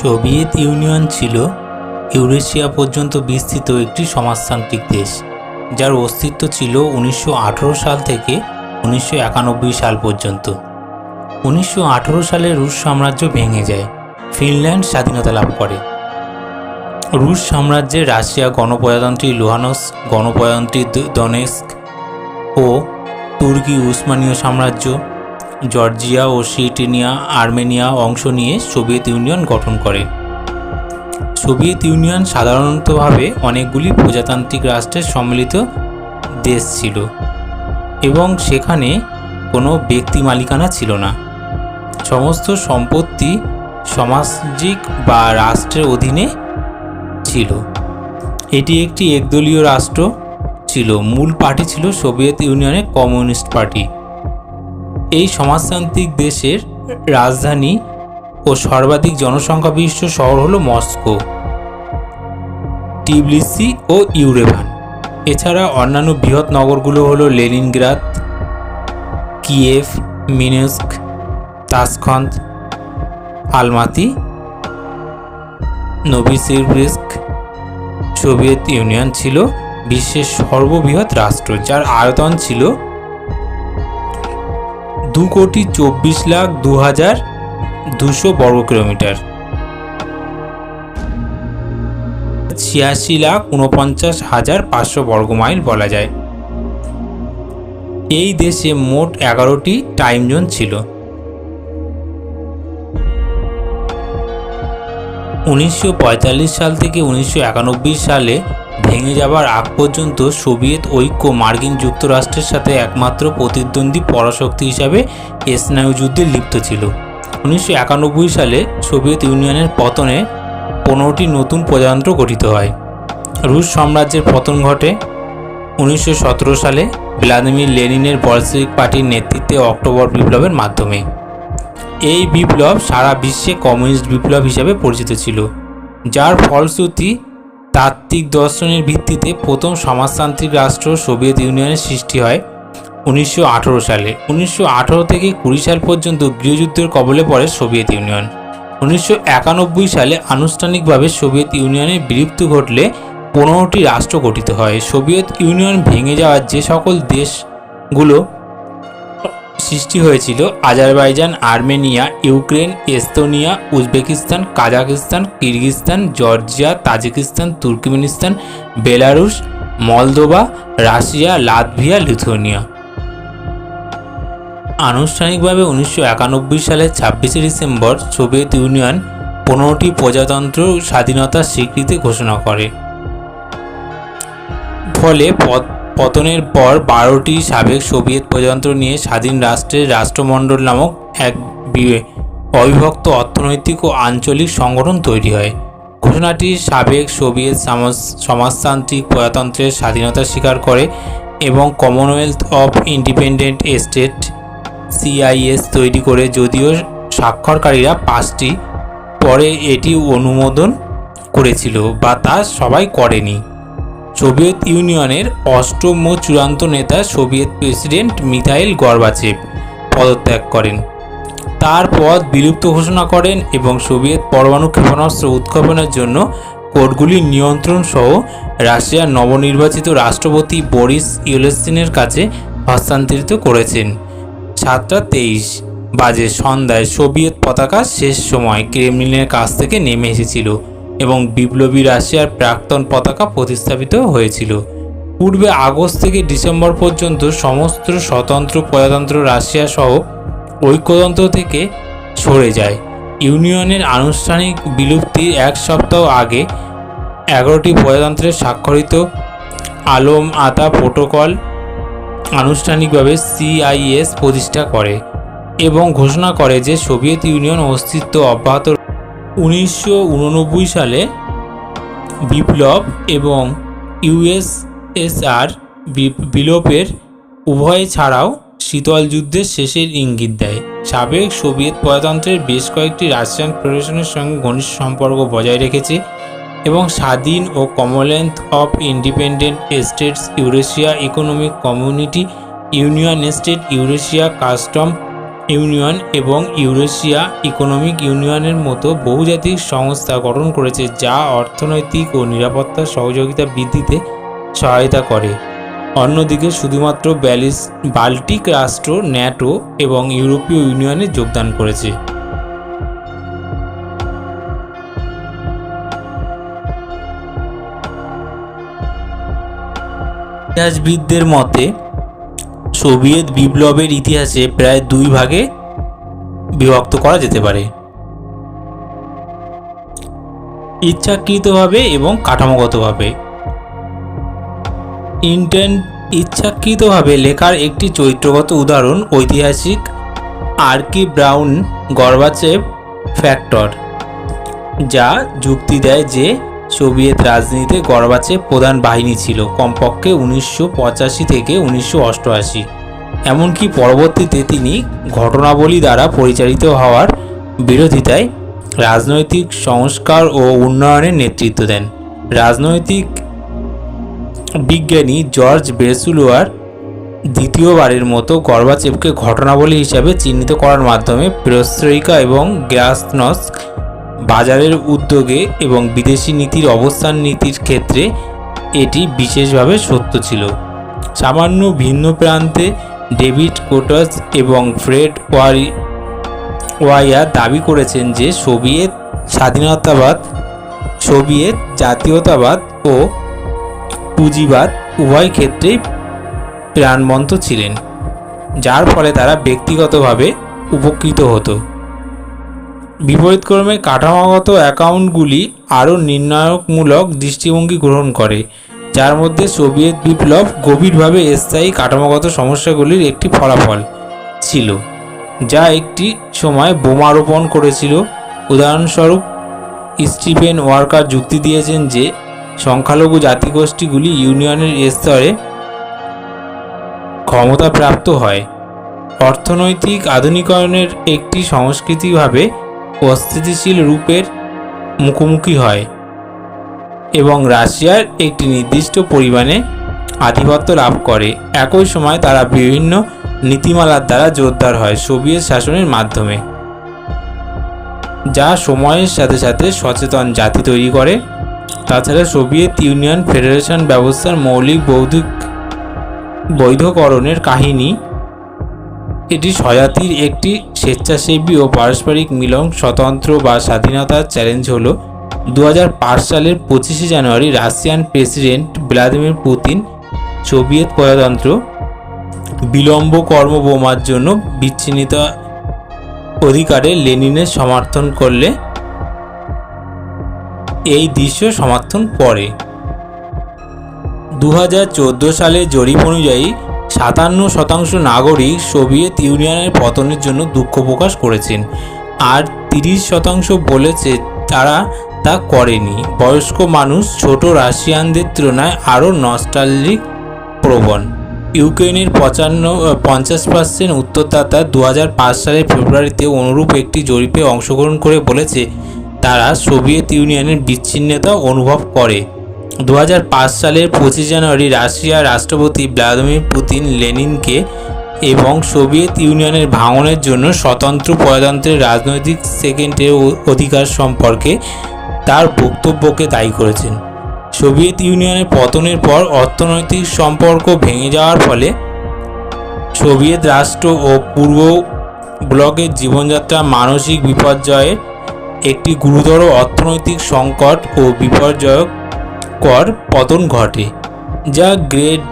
Soviet Union ছিল Eurasia পর্যন্ত বিস্তৃত একটি সমাজতান্ত্রিক দেশ, যার অস্তিত্ব ছিল উনিশশো আঠেরো সাল থেকে উনিশশো একানব্বই সাল পর্যন্ত। উনিশশো আঠেরো সালে রুশ সাম্রাজ্য ভেঙে যায়, ফিনল্যান্ড স্বাধীনতা লাভ করে। রুশ সাম্রাজ্যে রাশিয়া গণপ্রজাতন্ত্রী লুহানস গণপ্রজাতন্ত্রী দনেস্ক ও তুর্কি উসমানীয় সাম্রাজ্য জর্জিয়া ও সিটিনিয়া আর্মেনিয়া অংশ নিয়ে সোভিয়েত ইউনিয়ন গঠন করে। সোভিয়েত ইউনিয়ন সাধারণতভাবে অনেকগুলি প্রজাতান্ত্রিক রাষ্ট্রের সম্মিলিত দেশ ছিল এবং সেখানে কোনো ব্যক্তি মালিকানা ছিল না। সমস্ত সম্পত্তি সামাজিক বা রাষ্ট্রের অধীনে ছিল। এটি একটি একদলীয় রাষ্ট্র ছিল। মূল পার্টি ছিল সোভিয়েত ইউনিয়নের কমিউনিস্ট পার্টি। এই সমাজতান্ত্রিক দেশের রাজধানী ও সর্বাধিক জনসংখ্যা বিশিষ্ট শহর হলো মস্কো, টিবলিসি ও ইউরেভান। এছাড়া অন্যান্য বৃহৎ নগরগুলো হলো Leningrad, Kiev, Minsk, Tashkent, Almaty Novosibirsk Soviet Union ছিল বিশ্বের সর্ববৃহৎ রাষ্ট্র, যার আয়তন ছিল দু কোটি চব্বিশ লাখ দু হাজার দুশো বর্গ কিলোমিটার। ছিয়াশি লাখ উনপঞ্চাশ হাজার পাঁচশো বর্গ মাইল বলা যায়। এই দেশে মোট এগারোটি টাইম জোন ছিল। উনিশশো পঁয়তাল্লিশ সাল থেকে উনিশশো একানব্বই সালে ভেঙে যাবার আগ পর্যন্ত সোভিয়েত ঐক্য মার্কিন যুক্তরাষ্ট্রের সাথে একমাত্র প্রতিদ্বন্দ্বী পরাশক্তি হিসাবে স্নায়ু যুদ্ধে লিপ্ত ছিল। উনিশশো একানব্বই সালে সোভিয়েত ইউনিয়নের পতনে পনেরোটি নতুন প্রজাতন্ত্র গঠিত হয়। রুশ সাম্রাজ্যের পতন ঘটে উনিশশো সতেরো সালে ভ্লাদিমির লেনিনের বলসেভিক পার্টির নেতৃত্বে অক্টোবর বিপ্লবের মাধ্যমে। এই বিপ্লব সারা বিশ্বে কমিউনিস্ট বিপ্লব হিসাবে পরিচিত ছিল, যার ফলশ্রুতি তাত্ত্বিক দর্শনের ভিত্তিতে প্রথম সমাজতান্ত্রিক রাষ্ট্র সোভিয়েত ইউনিয়নের সৃষ্টি হয় উনিশশো আঠেরো সালে। উনিশশো আঠেরো থেকে কুড়ি সাল পর্যন্ত গৃহযুদ্ধের কবলে পড়ে সোভিয়েত ইউনিয়ন। উনিশশো একানব্বই সালে আনুষ্ঠানিকভাবে সোভিয়েত ইউনিয়নের বিলুপ্তি ঘটলে পনেরোটি রাষ্ট্র গঠিত হয়। সোভিয়েত ইউনিয়ন ভেঙে যাওয়ার যে সকল দেশগুলো সৃষ্টি হয়েছিল Azerbaijan, Armenia, Ukraine, Estonia, Uzbekistan Kazakhstan Kyrgyzstan, Georgia, Tajikistan, Turkmenistan, Belarus, Moldova, Russia, Latvia, Lithuania. আনুষ্ঠানিকভাবে উনিশশো একানব্বই সালের ছাব্বিশে ডিসেম্বর সোভিয়েত ইউনিয়ন পনেরোটি প্রজাতন্ত্র স্বাধীনতার স্বীকৃতি ঘোষণা করে। ফলে পত- পতনের পর বারোটি সাবেক সোভিয়েত প্রজাতন্ত্র নিয়ে স্বাধীন রাষ্ট্রের রাষ্ট্রমণ্ডল নামক এক অবিভক্ত অর্থনৈতিক ও আঞ্চলিক সংগঠন তৈরি হয়। ঘোষণাটি সাবেক সোভিয়েত সমাজ- সমাজতান্ত্রিক প্রজাতন্ত্রের স্বাধীনতা স্বীকার করে এবং Commonwealth of Independent State CIS তৈরি করে, যদিও স্বাক্ষরকারীরা পাঁচটি পরে এটি অনুমোদন করেছিল বা তা সবাই করেনি। সোভিয়েত ইউনিয়নের অষ্টম ও চূড়ান্ত নেতা সোভিয়েত প্রেসিডেন্ট মিথাইল গর্বাচেভ পদত্যাগ করেন। তার পদ বিলুপ্ত ঘোষণা করেন এবং সোভিয়েত পরমাণু ক্ষেপণাস্ত্র উৎক্ষেপণের জন্য কোর্টগুলির নিয়ন্ত্রণ সহ রাশিয়ার নবনির্বাচিত রাষ্ট্রপতি বরিস ইউলেসিনের কাছে হস্তান্তরিত করেছেন। সাতটা তেইশ বাজে সন্ধ্যায় সোভিয়েত পতাকা শেষ সময় ক্রেমলিনের কাছ থেকে নেমে এসেছিল। এবং বিপ্লবী রাশিয়ার প্রাক্তন পতাকা প্রতিস্থাপিত হয়েছিল। পূর্বে আগস্ট থেকে ডিসেম্বর পর্যন্ত সমস্ত স্বতন্ত্র প্রজাতন্ত্র রাশিয়া সহ ঐক্যতন্ত্র থেকে সরে যায়। ইউনিয়নের আনুষ্ঠানিক বিলুপ্তির এক সপ্তাহ আগে এগারোটি প্রজাতন্ত্রের স্বাক্ষরিত আলম আতা প্রোটোকল আনুষ্ঠানিকভাবে সিআইএস প্রতিষ্ঠা করে এবং ঘোষণা করে যে সোভিয়েত ইউনিয়ন অস্তিত্ব অব্যাহত উনিশশো উননব্বই সালে বিপ্লব এবং ইউএসএসআর বিলোপের উভয় ছাড়াও শীতল যুদ্ধের শেষের ইঙ্গিত দেয়। সাবেক সোভিয়েত প্রজাতন্ত্রের বেশ কয়েকটি রাশিয়ান ফেডারেশনের সঙ্গে ঘনিষ্ঠ সম্পর্ক বজায় রেখেছে এবং স্বাধীন ও Commonwealth of Independent States Eurasia Economic Community Union State Eurasia Custom Union এবং ইউরেশিয়া ইকোনমিক ইউনিয়নের মতো বহুজাতিক সংস্থা গঠন করেছে, যা অর্থনৈতিক ও নিরাপত্তা সহযোগিতা বৃদ্ধিতে সহায়তা করে। অন্যদিকে শুধুমাত্র ব্যালিস, বাল্টিক রাষ্ট্র, ন্যাটো এবং ইউরোপীয় ইউনিয়নে যোগদান করেছে। ইতিহাসবিদদের মতে সোভিয়েত বিপ্লবের ইতিহাসে প্রায় দুই ভাগে বিভক্ত করা যেতে পারে। ইচ্ছাকৃতভাবে এবং কাঠামোগতভাবে। ইন্টেন্ট ইচ্ছাকৃতভাবে লেখার একটি চরিত্রগত উদাহরণ ঐতিহাসিক আর্কি ব্রাউন গর্বাচেভ ফ্যাক্টর, যা যুক্তি দেয় যে সোভিয়েত রাজনীতিতে গর্বাচেভ প্রধান বাহিনী ছিল, কমপক্ষে উনিশশো পঁচাশি থেকে উনিশশো অষ্টআশি। এমনকি পরবর্তীতে তিনি ঘটনাবলী দ্বারা পরিচালিত হওয়ার বিরোধিতায় রাজনৈতিক সংস্কার ও উন্নয়নের নেতৃত্ব দেন। রাজনৈতিক বিজ্ঞানী জর্জ বেসুলোয়ার দ্বিতীয়বারের মতো গর্বাচেভকে ঘটনাবলী হিসাবে চিহ্নিত করার মাধ্যমে পেরস্ত্রয়িকা এবং গ্লাসনস্ক বাজারের উদ্যোগে এবং বিদেশি নীতির অবস্থান নীতির ক্ষেত্রে এটি বিশেষভাবে সত্য ছিল। সামান্য ভিন্ন প্রান্তে ডেভিড কোটাস এবং ফ্রেড ওয়ারি ওয়াইয়া দাবি করেছেন যে সোভিয়েত স্বাধীনতাবাদ, সোভিয়েত জাতীয়তাবাদ ও পুঁজিবাদ উভয় ক্ষেত্রেই প্রাণবন্ত ছিলেন, যার ফলে তারা ব্যক্তিগতভাবে উপকৃত হতো। বিপরীতক্রমে কাঠামোগত অ্যাকাউন্টগুলি আরও নির্ণায়কমূলক দৃষ্টিভঙ্গি গ্রহণ করে, যার মধ্যে সোভিয়েত বিপ্লব গভীরভাবে স্থায়ী কাঠামোগত সমস্যাগুলির একটি ফলাফল ছিল, যা একটি সময় বোমা রোপণ করেছিল। উদাহরণস্বরূপ, স্টিফেন ওয়ার্কার যুক্তি দিয়েছেন যে, সংখ্যালঘু জাতিগোষ্ঠীগুলি ইউনিয়নের স্তরে ক্ষমতাপ্রাপ্ত হয়। অর্থনৈতিক আধুনিকরণের একটি সংস্কৃতিভাবে অস্থিতিশীল রূপের মুখোমুখি হয় এবং রাশিয়ার একটি নির্দিষ্ট পরিমাণে আধিপত্য লাভ করে। একই সময় তারা বিভিন্ন নীতিমালার দ্বারা জোরদার হয় সোভিয়েত শাসনের মাধ্যমে, যা সময়ের সাথে সাথে সচেতন জাতি তৈরি করে। তাছাড়া সোভিয়েত ইউনিয়ন ফেডারেশন ব্যবস্থার মৌলিক, বৌদ্ধিক বৈধকরণের কাহিনী এটি স্বজাতির একটি স্বেচ্ছাসেবী ও পারস্পরিক মিলন, স্বতন্ত্র বা স্বাধীনতার চ্যালেঞ্জ হল। দু হাজার পাঁচ সালের পঁচিশে জানুয়ারি Russian president Vladimir Putin Soviet প্রজাতন্ত্র বিলম্ব কর্মবোমার জন্য বিচ্ছিন্নিত অধিকারে লেনিনের সমর্থন করলে এই দৃশ্য সমর্থন করে। দু সালে জরিপ অনুযায়ী সাতান্ন শতাংশ নাগরিক সোভিয়েত ইউনিয়নের পতনের জন্য দুঃখ প্রকাশ করেছেন। আর তিরিশ শতাংশ বলেছে তারা তা করেনি। বয়স্ক মানুষ, ছোট রাশিয়ানদের তুলনায় আরও নস্টালজিক প্রবণ। ইউক্রেনের পঁচান্ন পঞ্চাশ পার্সেন্ট উত্তরদাতা দু হাজার পাঁচ সালের ফেব্রুয়ারিতে অনুরূপ একটি জরিপে অংশগ্রহণ করে বলেছে, তারা সোভিয়েত ইউনিয়নের বিচ্ছিন্নতা অনুভব করে। দু হাজার পাঁচ সালের পঁচিশ জানুয়ারি রাশিয়ার রাষ্ট্রপতি ভ্লাদিমির পুতিন লেনিনকে এবং সোভিয়েত ইউনিয়নের ভাঙনের জন্য স্বতন্ত্র প্রজাতন্ত্রের রাজনৈতিক সেকেন্ডের অধিকার সম্পর্কে তার বক্তব্যকে দায়ী করেছেন। সোভিয়েত ইউনিয়নের পতনের পর অর্থনৈতিক সম্পর্ক ভেঙে যাওয়ার ফলে সোভিয়েত রাষ্ট্র ও পূর্ব ব্লকের জীবনযাত্রা মানসিক বিপর্যয়ের একটি গুরুতর অর্থনৈতিক সংকট ও বিপর্যয়ক কর পতন ঘটে, যা গ্রেট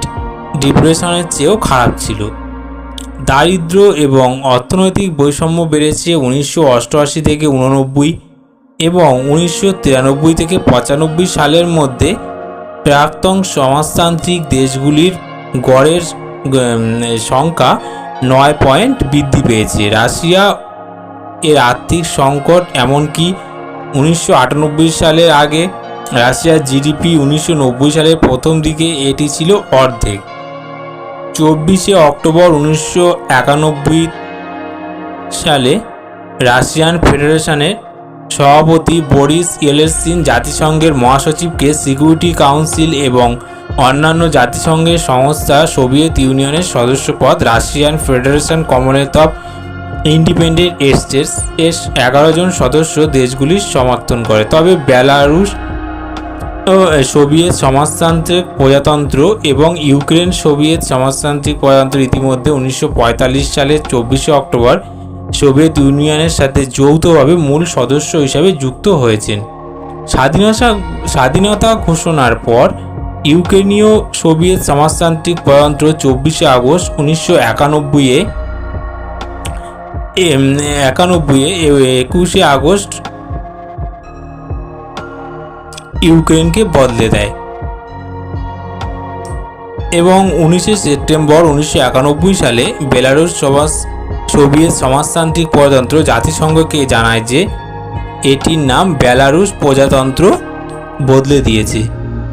ডিপ্রেশনের চেয়েও খারাপ ছিল। দারিদ্র এবং অর্থনৈতিক বৈষম্য বেড়েছে উনিশশো অষ্টআশি থেকে উননব্বই এবং উনিশশো তিরানব্বই থেকে পঁচানব্বই সালের মধ্যে প্রাক্তন সমাজতান্ত্রিক দেশগুলির গড়ের সংখ্যা নয় পয়েন্ট বৃদ্ধি পেয়েছে। রাশিয়া এর আর্থিক সংকট এমনকি উনিশশো আটানব্বই সালের আগে রাশিয়ার জিডিপি উনিশশো নব্বই সালের প্রথম দিকে এটি ছিল অর্ধেক। চব্বিশে অক্টোবর উনিশশো একানব্বই সালে রাশিয়ান ফেডারেশনের সভাপতি বরিস ইয়েলসিন জাতিসংঘের মহাসচিবকে সিকিউরিটি কাউন্সিল এবং অন্যান্য জাতিসংঘের সংস্থা সোভিয়েত ইউনিয়নের সদস্যপদ Russian federation Commonwealth of Independent States এর এগারো জন সদস্য দেশগুলির সমর্থন করে। তবে বেলারুশ সোভিয়েত সমাজতান্ত্রিক প্রজাতন্ত্র এবং ইউক্রেন সোভিয়েত সমাজতান্ত্রিক প্রজাতন্ত্র ইতিমধ্যে উনিশশো পঁয়তাল্লিশ সালের চব্বিশে অক্টোবর সোভিয়েত ইউনিয়নের সাথে যৌথভাবে মূল সদস্য হিসাবে যুক্ত হয়েছেন। স্বাধীনতা স্বাধীনতা ঘোষণার পর ইউক্রেনীয় সোভিয়েত সমাজতান্ত্রিক প্রজাতন্ত্র চব্বিশে আগস্ট উনিশশো একানব্বইয়ে একানব্বইয়ে, একুশে আগস্ট ইউক্রেনকে বদলে দেয়। এবং উনিশে সেপ্টেম্বর উনিশশো একানব্বই সালে বেলারুস সমাজ, সোভিয়েত সমাজতান্ত্রিক প্রজাতন্ত্র জাতিসংঘকে জানায় যে, এটির নাম বেলারুস প্রজাতন্ত্র বদলে দিয়েছে।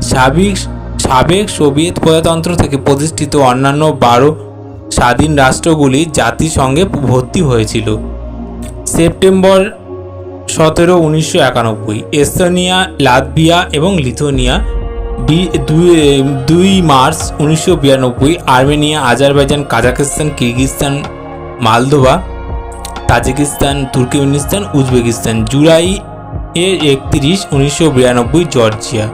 সাবেক সাবেক সোভিয়েত প্রজাতন্ত্র থেকে প্রতিষ্ঠিত অন্যান্য বারো স্বাধীন রাষ্ট্রগুলি জাতিসংঘে ভর্তি হয়েছিল। সেপ্টেম্বর সতেরো, উনিশশো একানব্বই। এস্তোনিয়া, লাতভিয়া এবং লিথুনিয়া দুই মার্চ, উনিশশো বিরানব্বই, Armenia, Azerbaijan Kazakhstan Kyrgyzstan, Moldova, Tajikistan, Turkmenistan, Uzbekistan. July এর একত্রিশ, উনিশশো বিরানব্বই, জর্জিয়া।